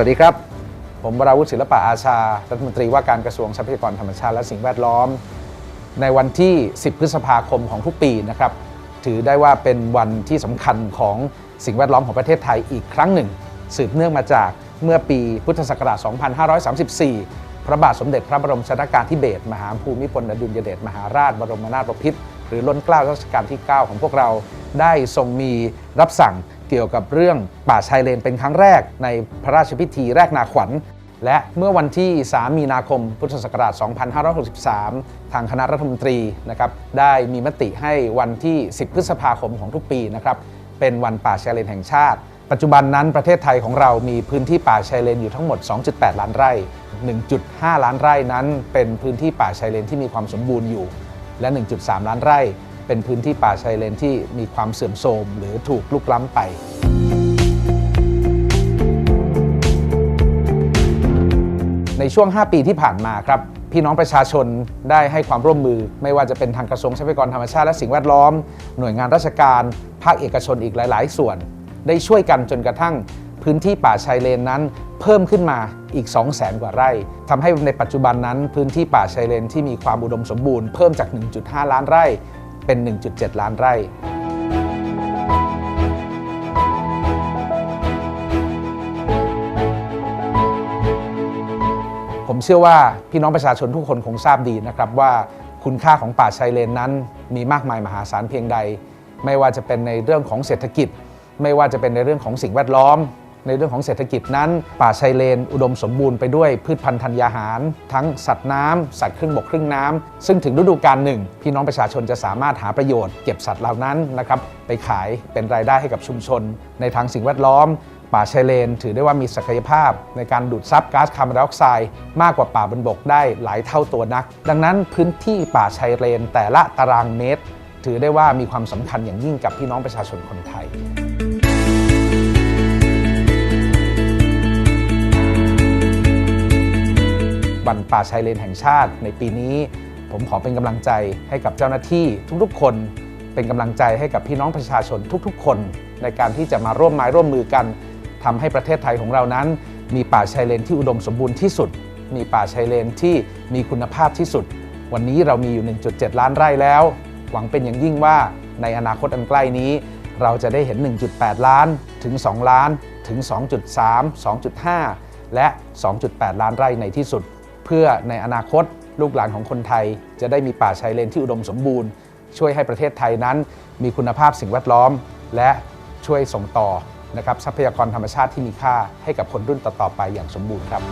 สวัสดีครับ ผมวราวุฒิศิลปะอาชา รัฐมนตรีว่าการกระทรวงทรัพยากรธรรมชาติและสิ่งแวดล้อม ในวันที่ 10 พฤษภาคมของทุกปีนะครับ ถือได้ว่าเป็นวันที่สำคัญของสิ่งแวดล้อมของประเทศไทยอีกครั้งหนึ่ง สืบเนื่องมาจากเมื่อปีพุทธศักราช 2534 พระบาทสมเด็จพระบรมชนากาธิเบศรมหาภูมิพลอดุลยเดชมหาราชบรมนาถบพิตรหรือล้นเกล้ารัชกาลที่ 9 ของพวกเราได้ทรงมีรับสั่ง เกี่ยวกับเรื่องป่าชายเลนเป็นครั้งแรกในพระราชพิธีแรกนาขวัญ และเมื่อวันที่ 3 มีนาคม พุทธศักราช 2563 ทางคณะรัฐมนตรีนะครับได้มีมติให้วันที่ 10 พฤษภาคมของทุกปีนะครับเป็นวันป่าชายเลนแห่งชาติ ปัจจุบันนั้นประเทศไทยของเรามีพื้นที่ป่าชายเลนอยู่ทั้งหมด 2.8 ล้านไร่ 1.5 ล้านไร่นั้น เป็นพื้นที่ป่าชายเลนที่มีความสมบูรณ์อยู่ และ 1.3 ล้านไร่ เป็นพื้นที่ป่าชายเลนที่มีความเสื่อมโทรมหรือถูกลุกล้ำไป ในช่วง 5 ปีที่ผ่านมาครับพี่น้องประชาชนได้ให้ความร่วมมือ ไม่ว่าจะเป็นทางกระทรวงทรัพยากรธรรมชาติและสิ่งแวดล้อม หน่วยงานราชการ ภาคเอกชนอีกหลาย ๆ ส่วน ได้ช่วยกันจนกระทั่งพื้นที่ป่าชายเลนนั้นเพิ่มขึ้นมาอีก 2 0 0แสนกว่าไร่ทำให้ในปัจจุบันนั้นพื้นที่ป่าชายเลนที่มีความอุดมสมบูรณ์เพิ่มจาก 1.5 ล้านไร่ เป็น 1.7 ล้านไร่ผมเชื่อว่าพี่น้องประชาชนทุกคนคงทราบดีนะครับว่าคุณค่าของป่าชายเลนนั้น มีมากมายมหาศาลเพียงใด ไม่ว่าจะเป็นในเรื่องของเศรษฐกิจ ไม่ว่าจะเป็นในเรื่องของสิ่งแวดล้อม ในเรื่องของเศรษฐกิจนั้น ป่าชายเลน อุดมสมบูรณ์ไปด้วยพืชพันธุ์ธัญญาหาร ทั้งสัตว์น้ำสัตว์ครึ่งบกครึ่งน้ำซึ่งถึงฤดูกาลหนึ่ง พี่น้องประชาชนจะสามารถหาประโยชน์เก็บสัตว์เหล่านั้นนะครับไปขายเป็นรายได้ให้กับชุมชน ในทางสิ่งแวดล้อม ป่าชายเลน ถือได้ว่ามีศักยภาพ ในการดูดซับก๊าซคาร์บอนไดออกไซด์มากกว่าป่าบนบกได้หลายเท่าตัวนัก ดังนั้นพื้นที่ป่าชายเลน แต่ละตารางเมตร ถือได้ว่ามีความสำคัญอย่างยิ่งกับพี่น้องประชาชนคนไทย ป่าชายเลนแห่งชาติ ในปีนี้ ผมขอเป็นกำลังใจให้กับเจ้าหน้าที่ทุกๆ คน เป็นกำลังใจให้กับพี่น้องประชาชนทุกๆ คน ในการที่จะมาร่วมไม้ร่วมมือกันทำให้ประเทศไทยของเรานั้น มีป่าชายเลนที่อุดมสมบูรณ์ที่สุด มีป่าชายเลนที่มีคุณภาพที่สุด วันนี้เรามีอยู่ 1.7 ล้านไร่แล้ว หวังเป็นอย่างยิ่งว่าในอนาคตอันใกล้นี้ เราจะได้เห็น 1.8 ล้านถึง 2 ล้านถึง 2.3 2.5 และ 2.8 ล้านไร่ในที่สุด พื่อในอนาคตลูกหลานของคนไทย จะได้มีป่าชายเลนที่อุดมสมบูรณ์ ช่วยให้ประเทศไทยนั้น มีคุณภาพสิ่งแวดล้อม และช่วยส่งต่อนะครับทรัพยากรธรรมชาติที่มีค่าให้กับคนรุ่นต่อๆไปอย่างสมบูรณ์ครับ